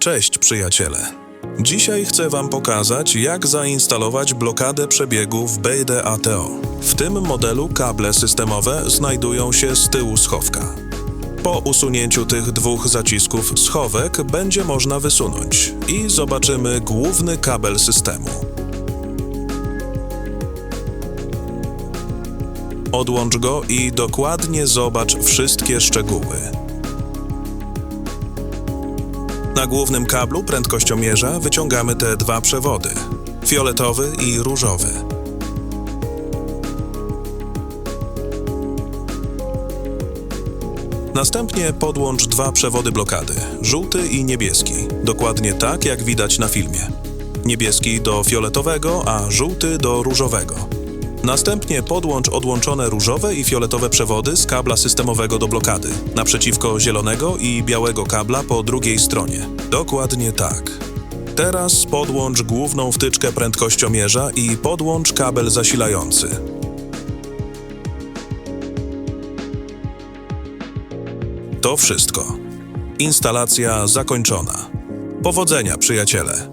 Cześć przyjaciele. Dzisiaj chcę Wam pokazać, jak zainstalować blokadę przebiegu w BDATO. W tym modelu kable systemowe znajdują się z tyłu schowka. Po usunięciu tych dwóch zacisków schowek będzie można wysunąć i zobaczymy główny kabel systemu. Odłącz go i dokładnie zobacz wszystkie szczegóły. Na głównym kablu prędkościomierza wyciągamy te dwa przewody fioletowy i różowy. Następnie podłącz dwa przewody blokady żółty i niebieski, dokładnie tak jak widać na filmie. Niebieski do fioletowego, a żółty do różowego. Następnie podłącz odłączone różowe i fioletowe przewody z kabla systemowego do blokady, naprzeciwko zielonego i białego kabla po drugiej stronie. Dokładnie tak. Teraz podłącz główną wtyczkę prędkościomierza i podłącz kabel zasilający. To wszystko. Instalacja zakończona. Powodzenia, przyjaciele!